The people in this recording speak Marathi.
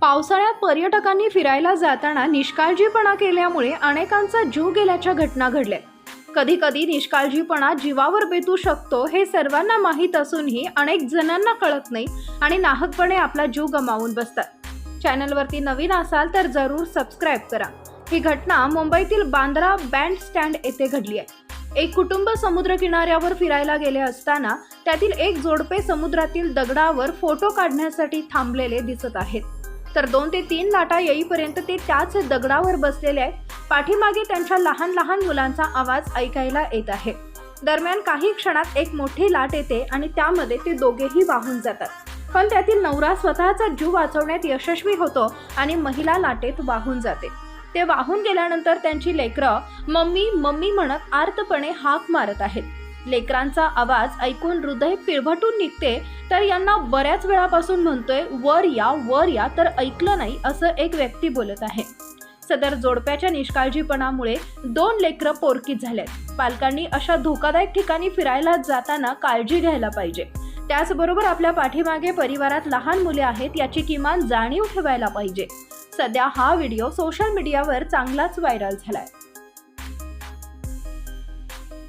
पावसाळ्यात पर्यटकांनी फिरायला जाताना निष्काळजीपणा केल्यामुळे अनेकांचा जीव गेल्याच्या घटना घडल्या. कधी कधी निष्काळजीपणा जीवावर बेतू शकतो हे सर्वांना माहीत असूनही अनेक जणांना कळत नाही आणि नाहकपणे आपला जीव गमावून बसतात. चॅनलवरती नवीन असाल तर जरूर सबस्क्राईब करा. ही घटना मुंबईतील बांद्रा बँड स्टँड येथे घडली आहे. एक कुटुंब समुद्र किनाऱ्यावर फिरायला गेले असताना त्यातील एक जोडपे समुद्रातील दगडावर फोटो काढण्यासाठी थांबलेले दिसत आहेत. तर दोन ते तीन लाटा येईपर्यंत ते त्याच दगडावर बसलेले आहेत. पाठीमागे त्यांच्या लहान लहान मुलांचा आवाज ऐकायला येत आहे. दरम्यान काही क्षणात एक मोठी लाट येते आणि त्यामध्ये ते दोघेही वाहून जातात. पण त्यातील नवरा स्वतःचा जीव वाचवण्यात यशस्वी होतो आणि महिला लाटेत वाहून जाते. ते वाहून गेल्यानंतर त्यांची लेकरं मम्मी मम्मी म्हणत आर्तपणे हाक मारत आहेत. लेकरांचा आवाज ऐकून हृदय पिळवटून निघते तर यांना बऱ्याच वेळापासून म्हणतोय वर या वर या तर ऐकलं नाही असं एक व्यक्ती बोलत आहे. सदर जोडप्याच्या निष्काळजीपणामुळे दोन लेकरं पोरकीत झाल्यात पालकांनी अशा धोकादायक ठिकाणी फिरायला जाताना काळजी घ्यायला पाहिजे. त्याचबरोबर आपल्या पाठीमागे परिवारात लहान मुले आहेत याची किमान जाणीव ठेवायला पाहिजे. सध्या हा व्हिडिओ सोशल मीडियावर चांगलाच व्हायरल झालाय.